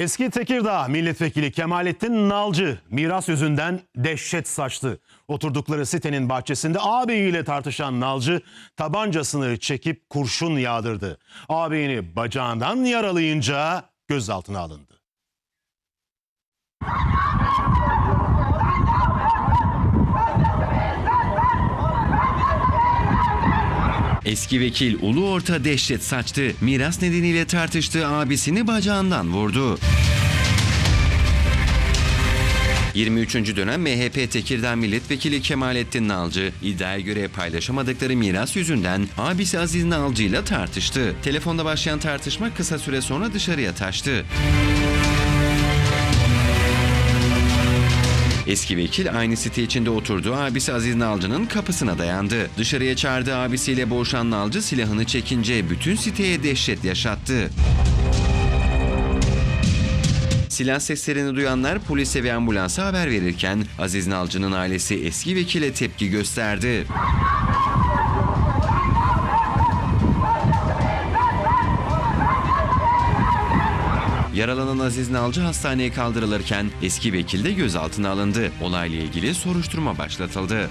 Eski Tekirdağ milletvekili Kemalettin Nalcı miras yüzünden dehşet saçtı. Oturdukları sitenin bahçesinde ağabeyiyle tartışan Nalcı tabancasını çekip kurşun yağdırdı. Ağabeyini bacağından yaralayınca gözaltına alındı. Eski vekil Ulu Orta dehşet saçtı. Miras nedeniyle tartıştığı abisini bacağından vurdu. 23. dönem MHP Tekirdağ Milletvekili Kemalettin Nalcı iddiaya göre paylaşamadıkları miras yüzünden abisi Aziz Nalcı ile tartıştı. Telefonda başlayan tartışma kısa süre sonra dışarıya taştı. Eski vekil aynı site içinde oturduğu abisi Aziz Nalcı'nın kapısına dayandı. Dışarıya çağırdığı abisiyle boğuşan Nalcı silahını çekince bütün siteye dehşet yaşattı. Silah seslerini duyanlar polise ve ambulansa haber verirken Aziz Nalcı'nın ailesi eski vekile tepki gösterdi. Yaralanan Aziz Nalcı hastaneye kaldırılırken eski vekil de gözaltına alındı. Olayla ilgili soruşturma başlatıldı.